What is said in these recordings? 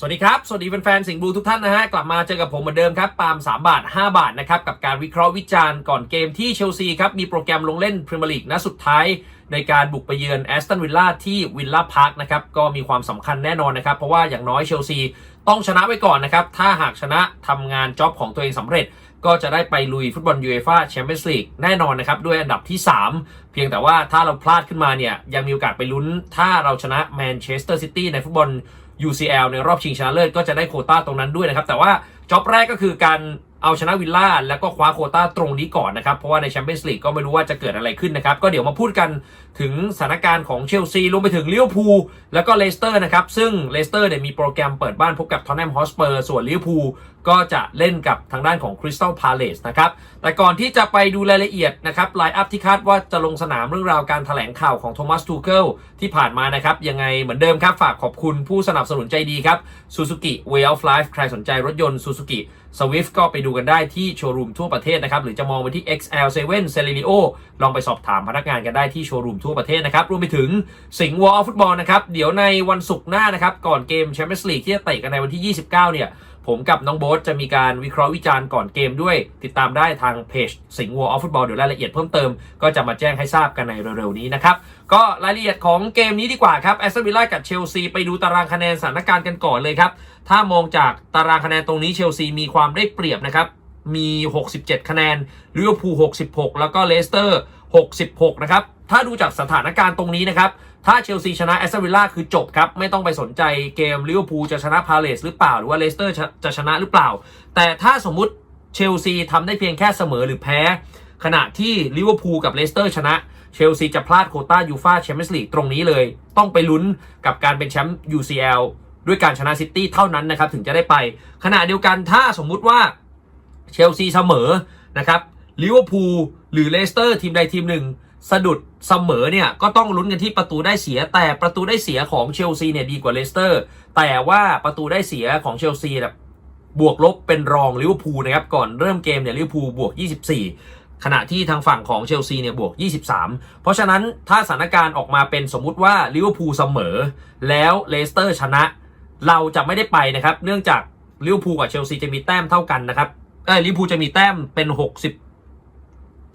สวัสดีครับ สวัสดีแฟนๆสิงห์บลูทุกท่านนะฮะ กลับมาเจอกับผมเหมือนเดิมครับปาล์ม3บาท 5 บาทนะครับ กับการวิเคราะห์วิจารณ์ก่อนเกมที่เชลซีครับ มีโปรแกรมลงเล่นพรีเมียร์ลีกนัดสุดท้าย ในการบุกไปเยือนแอสตันวิลล่าที่วิลล่าพาร์คนะครับ ก็มีความสำคัญแน่นอนนะครับ เพราะว่าอย่างน้อยเชลซีต้องชนะไว้ก่อนนะครับถ้าหากชนะทำงานจ็อบของตัวเองสำเร็จ ก็จะได้ไปลุยฟุตบอลยูเอฟ่าแชมเปี้ยนส์ลีกแน่นอนนะครับ ด้วยอันดับที่ 3 เพียงแต่ว่าถ้าเราพลาดขึ้นมาเนี่ย ยังมีโอกาสไปลุ้น ถ้าเราชนะแมนเชสเตอร์ซิตี้ในฟุตบอล UCL ในรอบชิงชนะเลิศก็จะได้โคต้าตรงนั้นด้วยนะครับ แต่ว่าจ็อบแรกก็คือการ เอาชนะวิลล่าแล้วก็คว้าโคต้าตรงนี้ก่อนนะครับ เพราะว่าในแชมเปี้ยนส์ลีกก็ไม่รู้ว่าจะเกิดอะไรขึ้นนะครับ ก็เดี๋ยวมาพูดกันถึงสถานการณ์ของเชลซีรวมไปถึงลิเวอร์พูลแล้วก็เลสเตอร์นะครับ ซึ่งเลสเตอร์เนี่ยมีโปรแกรมเปิดบ้านพบกับทอนแนมฮอสเปอร์ส่วนลิเวอร์พูลก็จะเล่นกับทางด้านของคริสตัลพาเลสนะครับแต่ก่อนที่จะไปดูรายละเอียดนะครับไลน์อัพที่คาดว่าจะลงสนามเรื่องราวการถแถลงข่าวของโทมัสทูเกิลที่ผ่านมานะครับยังไงเหมือนเดิมครับฝากขอบคุณผู้สนับสนุนใจดีครับ Suzuki Way of Life ใครสนใจรถยนต์ Suzuki Swift ก็ไปดูกันได้ที่โชว์รูมทั่วประเทศนะครับ หรือจะมองไปที่ XL7 c e l e r i o ลองไปสอบถามพนักงานกันได้ที่โชว์รูมทั่วประเทศนะครับ รวมไปถึงสิงห์วอลฟุตบอลนะครับ เดี๋ยวในวันศุกร์หน้านะครับ ก่อนเกมแชมเปี้ยนส์ลีกที่จะเตะกันในวันที่ 29 เนี่ย ผมกับน้องโบ๊ทจะมีการวิเคราะห์วิจารณ์ก่อนเกมด้วย ติดตามได้ทางเพจสิงห์วอลฟุตบอลเดี๋ยวรายละเอียดเพิ่มเติมก็จะมาแจ้งให้ทราบกันในเร็วๆนี้นะครับ ก็รายละเอียดของเกมนี้ดีกว่าครับแอสตันวิลล่ากับเชลซีไปดูตารางคะแนนสถานการณ์กันก่อนเลยครับ ถ้ามองจากตารางคะแนนตรงนี้เชลซีมีความได้เปรียบนะครับมี 67 คะแนนลิเวอร์พูล66 แล้วก็เลสเตอร์ 66 นะครับ ถ้าดูจากสถานการณ์ตรงนี้นะครับ ถ้าเชลซีชนะแอสตันวิลล่าคือจบครับ ไม่ต้องไปสนใจเกมลิเวอร์พูลจะชนะพาเลสหรือเปล่า หรือว่าเลสเตอร์จะชนะหรือเปล่า แต่ถ้าสมมุติเชลซีทำได้เพียงแค่เสมอหรือแพ้ ขณะที่ลิเวอร์พูลกับเลสเตอร์ชนะเชลซีจะพลาดโคต้ายูฟาแชมเปี้ยนส์ลีกตรงนี้เลย ต้องไปลุ้นกับการเป็นแชมป์ UCL ด้วยการชนะซิตี้เท่านั้นนะครับถึงจะได้ไป ขณะเดียวกันถ้าสมมุติว่าเชลซีเสมอนะครับลิเวอร์พูลหรือเลสเตอร์ทีมใดทีมหนึ่ง สะดุดเสมอเนี่ยก็ต้องลุ้นกันที่ประตูได้เสียแต่ประตูได้เสียของเชลซีเนี่ยดีกว่าเลสเตอร์ แต่ว่าประตูได้เสียของเชลซีแบบบวกลบเป็นรองลิเวอร์พูลนะครับก่อนเริ่มเกมเนี่ยลิเวอร์พูลบวก 24 ขณะที่ทางฝั่งของเชลซีเนี่ยบวก 23 เพราะฉะนั้นถ้าสถานการณ์ออกมาเป็นสมมุติว่าลิเวอร์พูลเสมอ แล้วเลสเตอร์ชนะ เราจะไม่ได้ไปนะครับ เนื่องจากลิเวอร์พูลกับเชลซีจะมีแต้มเท่ากันนะครับเอ้ยลิเวอร์พูลจะมีแต้มเป็น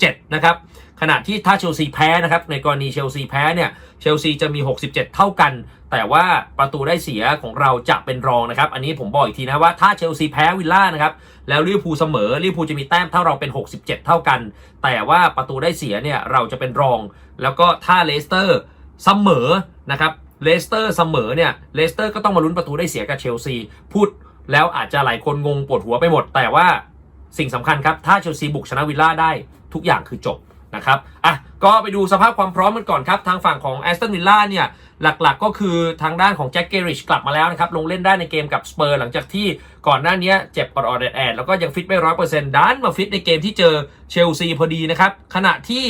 7 นะครับ ขณะที่ถ้าเชลซีแพ้นะครับ ในกรณีเชลซีแพ้เนี่ย เชลซีจะมี 67 เท่ากัน แต่ว่าประตูได้เสียของเราจะเป็นรองนะครับ อันนี้ผมบอกอีกทีนะว่าถ้าเชลซีแพ้วิลล่านะครับ แล้วลิเวอร์พูลเสมอลิเวอร์พูลจะมีแต้มเท่าเราเป็น 67 เท่ากัน แต่ว่าประตูได้เสียเนี่ยเราจะเป็นรอง แล้วก็ถ้าเลสเตอร์เสมอนะครับเลสเตอร์เสมอเนี่ยเลสเตอร์ก็ต้องมาลุ้นประตูได้เสียกับเชลซีพูดแล้วอาจจะหลายคนงงปวดหัวไปหมด แต่ว่า สิ่งสำคัญครับ ถ้าเชลซีบุกชนะวิลล่าได้ทุกอย่างคือจบนะครับ อะ ก็ไปดูสภาพความพร้อมกันก่อนครับ ทางฝั่งของแอสตันวิลล่าเนี่ย หลักๆก็คือทางด้านของแจ็คเกริชกลับมาแล้วนะครับ ลงเล่นได้ในเกมกับสเปอร์หลังจากที่ก่อนหน้านี้เจ็บปอดออดแอดแล้วก็ยังฟิตไม่ร้อยเปอร์เซ็นต์ดันมาฟิตในเกมที่เจอเชลซีพอดีนะครับ ขณะที่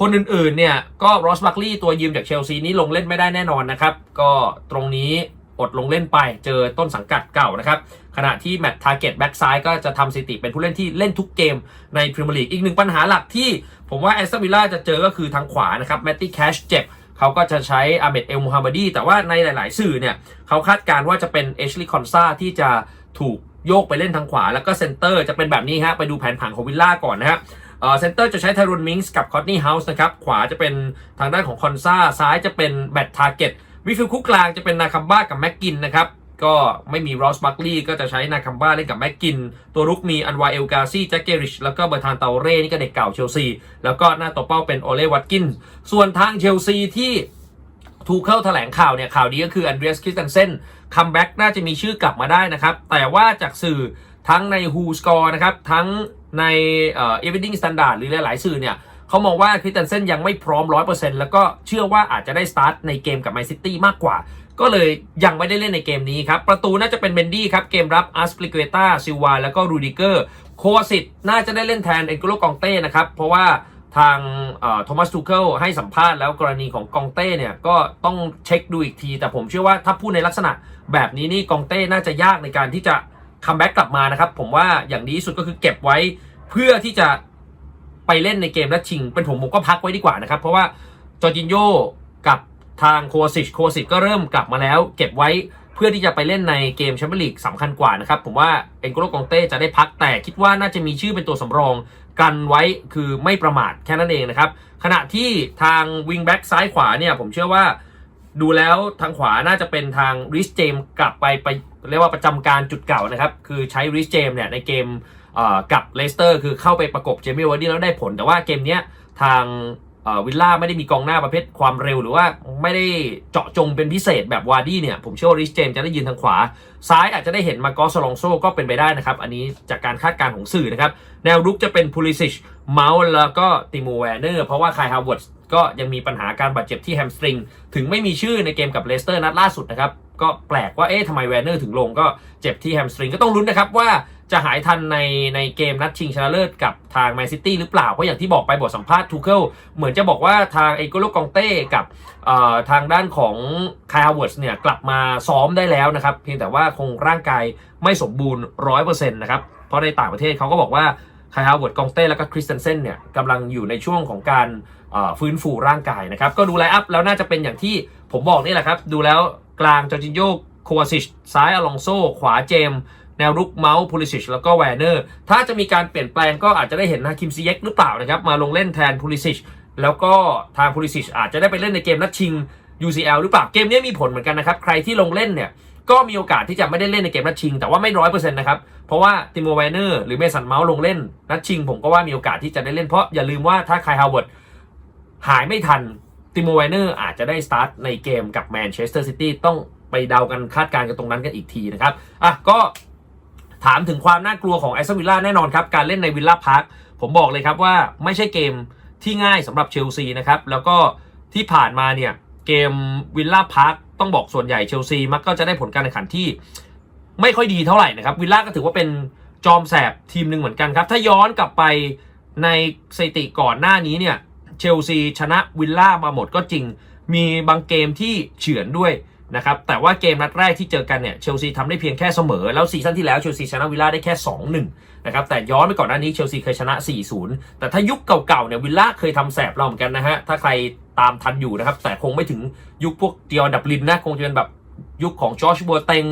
คนอื่นๆเนี่ย ก็รอสบัคลีย์ตัวยืมจากเชลซีนี้ลงเล่นไม่ได้แน่นอนนะครับ ก็ตรงนี้ อดลงเล่นไปเจอต้นสังกัดเก่านะครับ ขณะที่แมตต์ทาร์เก็ตแบ็กซ้ายก็จะทำสถิติเป็นผู้เล่นที่เล่นทุกเกมในพรีเมียร์ลีกอีกหนึ่งปัญหาหลักที่ผมว่าแอสตันวิลล่าจะเจอก็คือทางขวานะครับแมตตี้แคชเจ็บเขาก็จะใช้อาเมดเอลมูฮัมมัดีแต่ว่าในหลาย ๆ สื่อเนี่ยเขาคาดการณ์ว่าจะเป็นเอชลีย์คอนซาที่จะถูกโยกไปเล่นทางขวา แล้วก็เซนเตอร์จะเป็นแบบนี้ฮะไปดูแผนผังของวิลล่าก่อนนะฮะเอ่อเซนเตอร์จะใช้ไทรอนมิงส์กับคอตนี่เฮาส์นะครับ ขวาจะเป็นทางด้านของคอนซาซ้ายจะเป็นแบตทาร์เก็ต วิฟิลคุกกลางจะเป็นนาคัมบ้ากับแม็กกินนะครับก็ไม่มีรอสบัคลีย์ก็จะใช้นาคัมบ้าเล่นกับแม็กกิน ตัวรุกมีอันวาเอลกาซี่แจ็คเกริช แล้วก็เบอร์ทานเตาเร่ นี่ก็เด็กเก่าเชลซี แล้วก็หน้าตัวเป้าเป็นโอเล่วัตกิน ส่วนทางเชลซีที่ถูกเข้าแถลงข่าวเนี่ยข่าวดีก็คืออันเดรียสคริสตันเซนคัมแบ็กน่าจะมีชื่อกลับมาได้นะครับ แต่ว่าจากสื่อทั้งใน Who Score นะครับ ทั้งในเอ่อ Evening Standard หรือหลายๆสื่อเนี่ย เขามองว่าคริสตันเซนยังไม่พร้อม 100%แล้วก็เชื่อว่าอาจจะได้สตาร์ทในเกมกับแมนซิตี้มากกว่า ก็เลยยังไม่ได้เล่นในเกมนี้ครับ ประตูน่าจะเป็นเบนดี้ครับ เกมรับอัสปลิเกตาซิวาแล้วก็รูดิเกอร์ โควสิตน่าจะได้เล่นแทนเอ็นโกโลกองเต้นะครับ เพราะว่าทางโทมัสทูเคิลให้สัมภาษณ์แล้วกรณีของกองเต้เนี่ยก็ต้องเช็คดูอีกที แต่ผมเชื่อว่าถ้าพูดในลักษณะแบบนี้นี่กองเต้น่าจะยากในการที่จะคัมแบ็กกลับมานะครับ ผมว่าอย่างดีที่สุดก็คือเก็บไว้เพื่อที่จะ ไปเล่นในเกมและชิง เป็นผมผมก็พักไว้ดีกว่านะครับ เพราะว่าจอร์จินโยกับทางโคซิชโคซิชก็เริ่มกลับมาแล้ว เก็บไว้เพื่อที่จะไปเล่นในเกมแชมเปี้ยนลีกสำคัญกว่านะครับ ผมว่าเอ็นโกโลกองเต้จะได้พักแต่คิดว่าน่าจะมีชื่อเป็นตัวสำรองกันไว้คือไม่ประมาทแค่นั้นเองนะครับ ขณะที่ทางวิงแบ็กซ้ายขวาเนี่ยผมเชื่อว่าดูแล้วทางขวาน่าจะเป็นทางริชเจมกลับไปไปเรียกว่าประจำการจุดเก่านะครับ คือใช้ริชเจมเนี่ยในเกม กับเลสเตอร์คือเข้าไปประกบเจมี่วาร์ดี้แล้วได้ผล แต่ว่าเกมนี้ทางวิลล่าไม่ได้มีกองหน้าประเภทความเร็วหรือว่าไม่ได้เจาะจงเป็นพิเศษแบบวาร์ดี้เนี่ย ผมเชื่อว่าริชเจมจะได้ยืนทางขวา ซ้ายอาจจะได้เห็นมาโกอสลองโซก็เป็นไปได้นะครับ อันนี้จากการคาดการณ์ของสื่อนะครับ แนวรุกจะเป็นพูลิซิชเมาส์แล้วก็ติโมแวนเนอร์เพราะว่าคายฮาวเวิร์ดก็ยังมีปัญหาการบาดเจ็บที่แฮมสตริง ถึงไม่มีชื่อในเกมกับเลสเตอร์นัดล่าสุดนะครับ ก็แปลกว่าเอ๊ะทำไมแวนเนอร์ถึงลงก็เจ็บที่แฮมสตริงก็ต้องลุ้นนะครับว่า จะหายทันในในเกมนัดชิงชนะเลิศกับทางแมนซิตี้หรือเปล่า เพราะอย่างที่บอกไปบทสัมภาษณ์ทูเคิลเหมือนจะบอกว่าทางเอโกโลกองเต้กับทางด้านของคายฮาวเวิร์ดเนี่ยกลับมาซ้อมได้แล้วนะครับ เพียงแต่ว่าคงร่างกายไม่สมบูรณ์ร้อยเปอร์เซ็นต์นะครับ เพราะในต่างประเทศเขาก็บอกว่าคายฮาวเวิร์ดกองเต้แล้วก็คริสเตนเซนเนี่ยกำลังอยู่ในช่วงของการฟื้นฟูร่างกายนะครับ ก็ดูไลน์อัพแล้วน่าจะเป็นอย่างที่ผมบอกนี่แหละครับ ดูแล้วกลางจอร์จินโยโควาซิชซ้ายอลองโซขวาเจม แนวรุกเมาส์พูลิซิชแล้วก็แวนเนอร์ถ้าจะมีการเปลี่ยนแปลงก็อาจจะได้เห็นฮาคิมซีเย็กหรือเปล่านะครับ มาลงเล่นแทนพูลิซิชแล้วก็ทางพูลิซิชอาจจะได้ไปเล่นในเกมนัดชิง UCL หรือเปล่าเกมนี้มีผลเหมือนกันนะครับ ใครที่ลงเล่นเนี่ยก็มีโอกาสที่จะไม่ได้เล่นในเกมนัดชิง แต่ว่าไม่ร้อยเปอร์เซ็นต์นะครับ เพราะว่าติโมแวนเนอร์หรือเมสันเมาส์ลงเล่น นัดชิงผมก็ว่ามีโอกาสที่จะได้เล่นเพราะอย่าลืมว่าถ้าคายฮาวเวิร์ดหายไม่ทันติโมแวนเนอร์อาจจะได้สตาร์ทในเกมกับแมนเชสเตอร์ซิตี้ต้องไปเดากันคาดการณ์กันตรงนั้นกันอีกทีนะครับอะก็ ถามถึงความน่ากลัวของแอสตันวิลล่าแน่นอนครับ การเล่นในวิลล่าพาร์คผมบอกเลยครับว่าไม่ใช่เกมที่ง่ายสำหรับเชลซีนะครับ แล้วก็ที่ผ่านมาเนี่ย เกมวิลล่าพาร์คต้องบอกส่วนใหญ่เชลซีมักก็จะได้ผลการแข่งขันที่ไม่ค่อยดีเท่าไหร่นะครับ วิลล่าก็ถือว่าเป็นจอมแสบทีมหนึ่งเหมือนกันครับ ถ้าย้อนกลับไปในสถิติก่อนหน้านี้เนี่ยเชลซีชนะวิลล่ามาหมดก็จริง มีบางเกมที่เฉือนด้วย นะครับแต่ว่าเกมนัดแรกที่เจอกันเนี่ยเชลซีทำได้เพียงแค่เสมอ แล้วซีซั่นที่แล้วเชลซีชนะวิลล่าได้แค่ 2-1 นะครับแต่ย้อนไปก่อนหน้านี้เชลซีเคยชนะ 4-0 แต่ถ้ายุคเก่าๆเนี่ยวิลล่าเคยทำแสบเราเหมือนกันนะฮะถ้าใครตามทันอยู่นะครับแต่คงไม่ถึงยุคพวกเดียร์ดับลินนะคงจะเป็นแบบยุคของจอร์จบัวเต็ง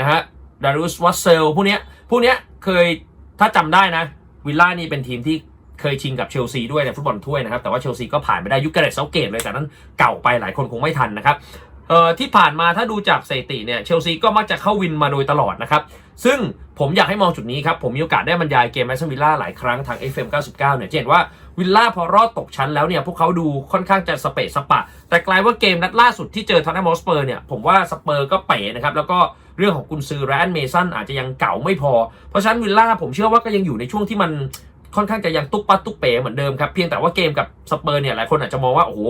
นะฮะดารุสวัตเซลพวกเนี้ยพวกเนี้ยเคยถ้าจำได้นะวิลล่านี่เป็นทีมที่เคยชิงกับเชลซีด้วยในฟุตบอลถ้วยนะครับแต่ว่าเชลซีก็ผ่านไปได้ยุคเกเรตเซาเกตเลยแต่นั้นเก่าไปหลายคนคงไม่ทันนะครับ เอ่อที่ผ่านมาถ้าดูจากสถิติเนี่ยเชลซีก็มักจะเข้าวินมาโดยตลอดนะครับ ซึ่งผมอยากให้มองจุดนี้ครับ ผมมีโอกาสได้บรรยายเกมแมสซันวิลล่าหลายครั้งทาง FM 99 เนี่ยเห็นว่าวิลล่าพอรอดตกชั้นแล้วเนี่ย พวกเขาดูค่อนข้างจะสเปะสปะ แต่กลายว่าเกมนัดล่าสุดที่เจอทอนนัมอสเปอร์เนี่ย ผมว่าสเปอร์ก็เป๋นะครับ แล้วก็เรื่องของกุนซือแรนเมสันอาจจะยังเก่าไม่พอ เพราะฉะนั้นวิลล่าผมเชื่อว่าก็ยังอยู่ในช่วงที่มันค่อนข้างจะยังตุ๊กปัดตุ๊กเป๋เหมือนเดิมครับเพียงแต่ว่าเกมกับสเปอร์เนี่ยหลายคนอาจจะมองว่าโอ้โห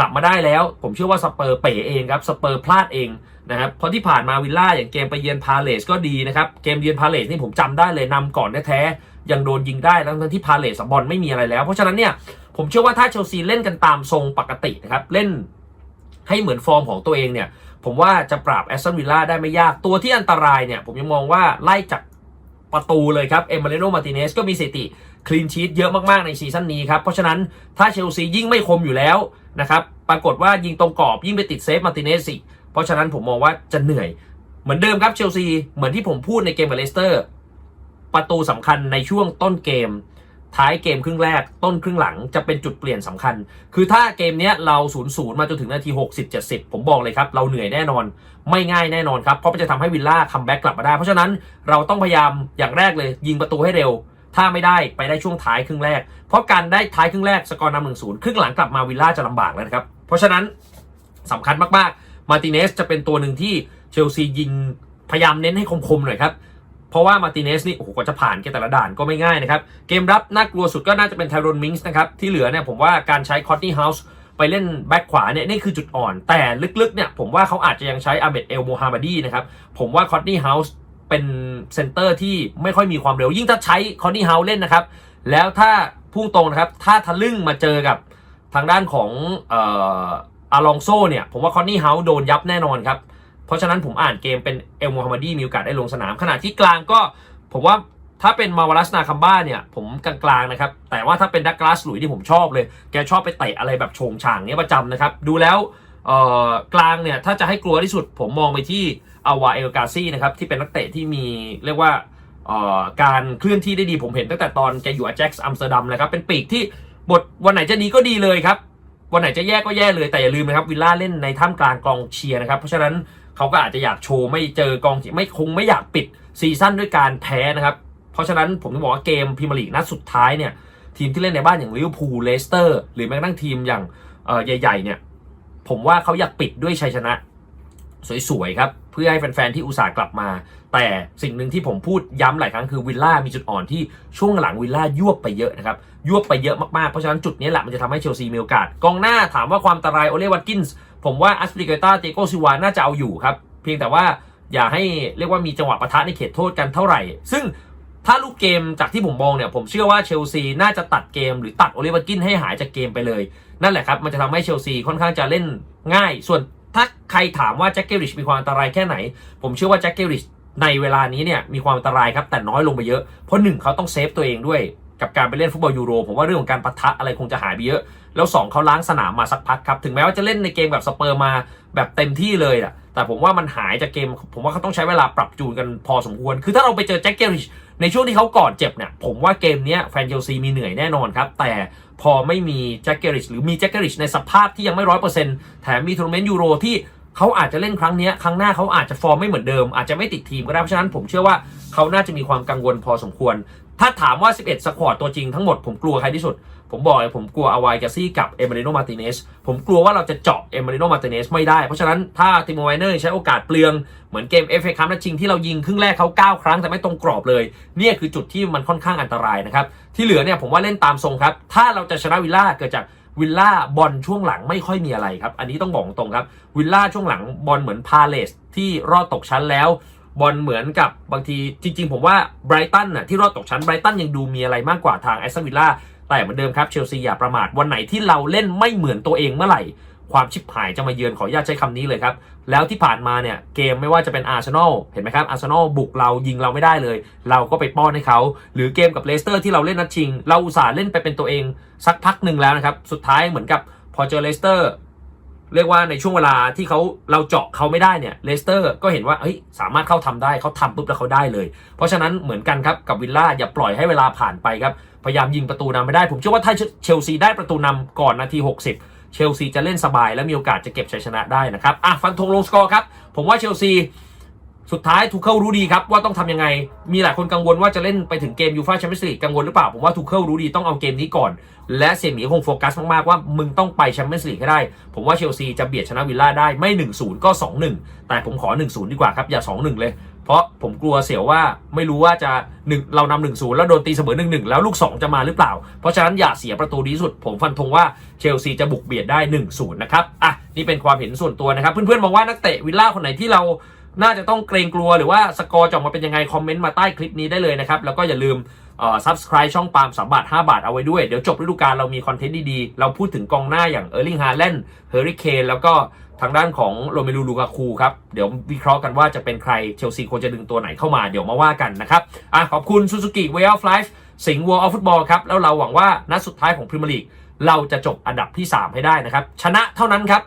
กลับมาได้แล้ว ผมเชื่อว่าสเปอร์เป๋เองครับสเปอร์พลาดเองนะครับเพราะที่ผ่านมาวิลล่าอย่างเกมไปเยือนพาเลสก็ดีนะครับเกมเยือนพาเลสนี่ผมจำได้เลยนำก่อนแท้ๆยังโดนยิงได้ทั้งที่พาเลสบอลไม่มีอะไรแล้ว เพราะฉะนั้นเนี่ยผมเชื่อว่าถ้าเชลซีเล่นกันตามทรงปกตินะครับเล่นให้เหมือนฟอร์มของตัวเองเนี่ยผมว่าจะปราบแอสตันวิลล่าได้ไม่ยากตัวที่อันตรายเนี่ยผมยังมองว่าไล่จาก ประตูเลยครับ เอม a เลโนมาติเนสก็มีสถิติคลีนชีตเยอะมากๆในซีซั่นนี้ครับ เพราะฉะนั้นถ้าเชลซียิ่งไม่คมอยู่แล้วนะครับปรากฏว่ายิงตรงกรอบยิ่งไปติดเซฟมาติเนสอีกเพราะฉะนั้นผมมองว่าจะเหนื่อย เหมือนเดิมครับเชลซีเหมือนที่ผมพูดในเกมกับเลสเตอร์ประตูสำคัญในช่วงต้นเกม ท้ายเกมครึ่งแรกต้นครึ่งหลังจะเป็นจุดเปลี่ยนสำคัญ คือถ้าเกมนี้เรา0ูนย์มาจนถึงนาที 60 70 ผมบอกเลยครับ เราเหนื่อยแน่นอน ไม่ง่ายแน่นอนครับ เพราะมันจะทำให้วิลล่าคัมแบ็กกลับมาได้ เพราะฉะนั้นเราต้องพยายามอย่างแรกเลย ยิงประตูให้เร็ว ถ้าไม่ได้ไปได้ช่วงท้ายครึ่งแรก เพราะการได้ท้ายครึ่งแรกสกอร์นำหนึ่งศูนย์ครึ่งหลังกลับมาวิลล่าจะลำบากแล้วนะครับเพราะฉะนั้นสำคัญมากๆมาติเนสจะเป็นตัวหนึ่งที่เชลซียิงพยายามเน้นให้คมๆหน่อยครับ เพราะว่ามาร์ติเนสนี่โอ้โหกว่าจะผ่านแกแต่ละด่านก็ไม่ง่ายนะครับ เกมรับน่ากลัวสุดก็น่าจะเป็นไทรอนมิงส์นะครับ ที่เหลือเนี่ยผมว่าการใช้คอตตี้เฮาส์ไปเล่นแบ็คขวาเนี่ยนี่คือจุดอ่อน แต่ลึกๆเนี่ยผมว่าเขาอาจจะยังใช้อาเบดเอลโมฮามาดีนะครับ ผมว่าคอตตี้เฮาส์เป็นเซนเตอร์ที่ไม่ค่อยมีความเร็ว ยิ่งถ้าใช้คอตตี้เฮาส์เล่นนะครับ แล้วถ้าพุ่งตรงนะครับถ้าทะลึ่งมาเจอกับทางด้านของอออาลองโซเนี่ยผมว่าคอนนี่เฮาส์โดนยับแน่นอนครับ เพราะฉะนั้นผมอ่านเกมเป็นเอลโมฮัมมัดีมีโอกาสได้ลงสนาม ขณะที่กลางก็ผมว่าถ้าเป็นมาวารัสนาคัมบ้าเนี่ย ผมกลางๆนะครับ แต่ว่าถ้าเป็นดักลาสหลุยที่ผมชอบเลย แกชอบไปเตะอะไรแบบโฉงฉางเนี้ยประจำนะครับ ดูแล้วกลางเนี่ย ถ้าจะให้กลัวที่สุด ผมมองไปที่อาวาเอลกาซี่นะครับ ที่เป็นนักเตะที่มีเรียกว่าการเคลื่อนที่ได้ดีผมเห็นตั้งแต่ตอนแกอยู่อาแจ็กซ์อัมสเตอร์ดัมเลยครับเป็นปีกที่บทวันไหนจะดีก็ดีเลยครับ วันไหนจะแย่ก็แย่เลยแต่อย่าลืมนะครับวิลล่าเล่นในท่ามกลางกองเชียร์นะครับ เพราะฉะนั้น เขาก็อาจจะอยากโชว์ไม่เจอกองทีไม่คงไม่อยากปิดซีซั่นด้วยการแพ้นะครับ เพราะฉะนั้นผมจะบอกว่าเกมพรีเมียร์ลีกนัดสุดท้ายเนี่ยทีมที่เล่นในบ้านอย่างลิเวอร์พูลเลสเตอร์หรือแม้กระทั่งทีมอย่างใหญ่ๆเนี่ยผมว่าเขาอยากปิดด้วยชัยชนะสวยๆครับ เพื่อให้แฟนๆ ที่อุตส่าห์กลับมา แต่สิ่งหนึ่งที่ผมพูดย้ำหลายครั้งคือวิลล่ามีจุดอ่อนที่ช่วงหลังวิลล่ายวบไปเยอะนะครับ ยวบไปเยอะมากๆ เพราะฉะนั้นจุดนี้แหละมันจะทำให้เชลซีมีโอกาส กองหน้าถามว่าความอันตรายโอเลวัตกินส์ ผมว่าอัสปริเกต้าเตโกซิวาน่าจะเอาอยู่ครับ เพียงแต่ว่าอย่าให้เรียกว่ามีจังหวะปะทะในเขตโทษกันเท่าไหร่ ซึ่งถ้าลูกเกมจากที่ผมมองเนี่ย ผมเชื่อว่าเชลซีน่าจะตัดเกมหรือตัดโอลิเวอร์กินให้หายจากเกมไปเลย นั่นแหละครับ มันจะทำให้เชลซีค่อนข้างจะเล่นง่าย ส่วนถ้าใครถามว่าแจ็คเกอริชมีความอันตรายแค่ไหน ผมเชื่อว่าแจ็คเกอริชในเวลานี้เนี่ยมีความอันตรายครับแต่น้อยลงไปเยอะ เพราะหนึ่งเขาต้องเซฟตัวเองด้วย กับการไปเล่นฟุตบอลยูโรผมว่าเรื่องของการปะทะอะไรคงจะหายไปเยอะ แล้วสองเขาล้างสนามมาสักพักครับ ถึงแม้ว่าจะเล่นในเกมแบบสเปอร์มาแบบเต็มที่เลยอะแต่ผมว่ามันหายจากเกม ผมว่าเขาต้องใช้เวลาปรับจูนกันพอสมควร คือถ้าเราไปเจอแจ็คเกอริชในช่วงที่เขาก่อนเจ็บเนี่ยผมว่าเกมนี้แฟนเชลซีมีเหนื่อยแน่นอนครับ แต่พอไม่มีแจ็คเกอริชหรือมีแจ็คเกอริชในสภาพที่ยังไม่ร้อยเปอร์เซ็นต์แถมมีทัวร์นาเมนต์ยูโรที่เขาอาจจะเล่นครั้งนี้ครั้งหน้าเขาอาจจะฟอร์มไม่เหมือนเดิม อาจจะไม่ติดทีมก็ได้เพราะฉะนั้นผมเชื่อว่าเขาน่าจะมีความกังวลพอสมควร ถ้าถามว่า 11 สควอตตัวจริงทั้งหมดผมกลัวใครที่สุด ผมบอกเลยผมกลัวอาวายกาซี่กับเอมาริโนมาติเนสผมกลัวว่าเราจะเจาะเอมาริโนมาติเนสไม่ได้ เพราะฉะนั้นถ้าติโมไวเนอร์ใช้โอกาสเปลือง เหมือนเกมเอฟเอคัพนัดชิงที่เรายิงครึ่งแรกเขา9 ครั้งแต่ไม่ตรงกรอบเลย เนี่ยคือจุดที่มันค่อนข้างอันตรายนะครับ ที่เหลือเนี่ยผมว่าเล่นตามทรงครับ ถ้าเราจะชนะวิลล่าเกิดจากวิลล่าบอลช่วงหลังไม่ค่อยมีอะไรครับ อันนี้ต้องบอกตรงครับ วิลล่าช่วงหลังบอลเหมือนพาเลสที่รอดตกชั้นแล้ว บอลเหมือนกับบางทีจริง ๆ ผมว่าไบรตันน่ะที่รอดตกชั้นไบรตันยังดูมีอะไรมากกว่าทางแอสตันวิลล่าแต่เหมือนเดิมครับเชลซีอย่าประมาทวันไหนที่เราเล่นไม่เหมือนตัวเองเมื่อไหร่ ความชิบหายจะมาเยือนขออนุญาตใช้คำนี้เลยครับ แล้วที่ผ่านมาเนี่ยเกมไม่ว่าจะเป็นอาร์เซนอลเห็นไหมครับอาร์เซนอลบุกเรายิงเราไม่ได้เลย เราก็ไปป้อนให้เขา หรือเกมกับเลสเตอร์ที่เราเล่นนัดชิง เราอุตส่าห์เล่นไปเป็นตัวเองสักพักหนึ่งแล้วนะครับสุดท้ายเหมือนกับพอเจอเลสเตอร์ เรียกว่าในช่วงเวลาที่เขาเราเจาะเขาไม่ได้เนี่ยเลสเตอร์ก็เห็นว่าเฮ้ยสามารถเข้าทำได้เขาทำปุ๊บแล้วเขาได้เลย เพราะฉะนั้นเหมือนกันครับกับวิลล่าอย่าปล่อยให้เวลาผ่านไปครับ พยายามยิงประตูนำไม่ได้ ผมเชื่อว่าถ้าเชลซีได้ประตูนำก่อนนาที 60 เชลซีจะเล่นสบายและมีโอกาสจะเก็บชัยชนะได้นะครับอะฟันธงลงสกอร์ครับผมว่าเชลซี สุดท้ายทูเคิลรู้ดีครับว่าต้องทำยังไง มีหลายคนกังวลว่าจะเล่นไปถึงเกมยูฟ่าแชมเปี้ยนส์ลีกกังวลหรือเปล่า ผมว่าทูเคิลรู้ดีต้องเอาเกมนี้ก่อน และเสี่ยหมีคงโฟกัสมาก ๆ ว่ามึงต้องไปแชมเปี้ยนส์ลีกให้ได้ ผมว่าเชลซีจะเบียดชนะวิลล่าได้ไม่ 1-0 ก็ 2-1 แต่ผมขอ 1-0 ดีกว่าครับ อย่า 2-1 เลย เพราะผมกลัวเสียวว่าไม่รู้ว่าจะหนึ่งเรานำ1-0แล้วโดนตีเสมอ1-1แล้วลูก 2 จะมาหรือเปล่า เพราะฉะนั้นอย่าเสียประตูดีสุด ผมฟันธงว่าเชลซีจะบุกเบียดได้1-0นะครับอะนี่เป็นความเห็นส่วนตัวนะครับเพื่อนๆมองว่านักเตะวิลล่าคนไหนที่เรา น่าจะต้องเกรงกลัวหรือว่าสกอร์จะออกมาเป็นยังไง คอมเมนต์มาใต้คลิปนี้ได้เลยนะครับ แล้วก็อย่าลืมเอ่อ subscribe ช่องปาล์มสามบาท 5 บาทเอาไว้ด้วย เดี๋ยวจบฤดูกาลเรามีคอนเทนต์ดีๆ เราพูดถึงกองหน้าอย่างเออร์ลิงฮาแลนด์เฮอริเคนแล้วก็ทางด้านของโรเมลูลูกาคูครับ เดี๋ยววิเคราะห์กันว่าจะเป็นใครเชลซีควรจะดึงตัวไหนเข้ามาเดี๋ยวมาว่ากันนะครับอะขอบคุณซูซูกิเวลฟลายสิงห์วอลฟุตบอลครับแล้วเราหวังว่านัดสุดท้ายของพรีเมียร์ลีกเราจะจบอันดับที่ 3 ให้ได้นะครับชนะเท่านั้นครับ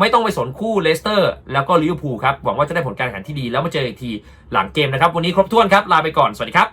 ไม่ต้องไปสนคู่เลสเตอร์แล้วก็ลิเวอร์พูลครับ หวังว่าจะได้ผลการแข่งขันที่ดีแล้วมาเจออีกทีหลังเกมนะครับ วันนี้ครบถ้วนครับ ลาไปก่อน สวัสดีครับ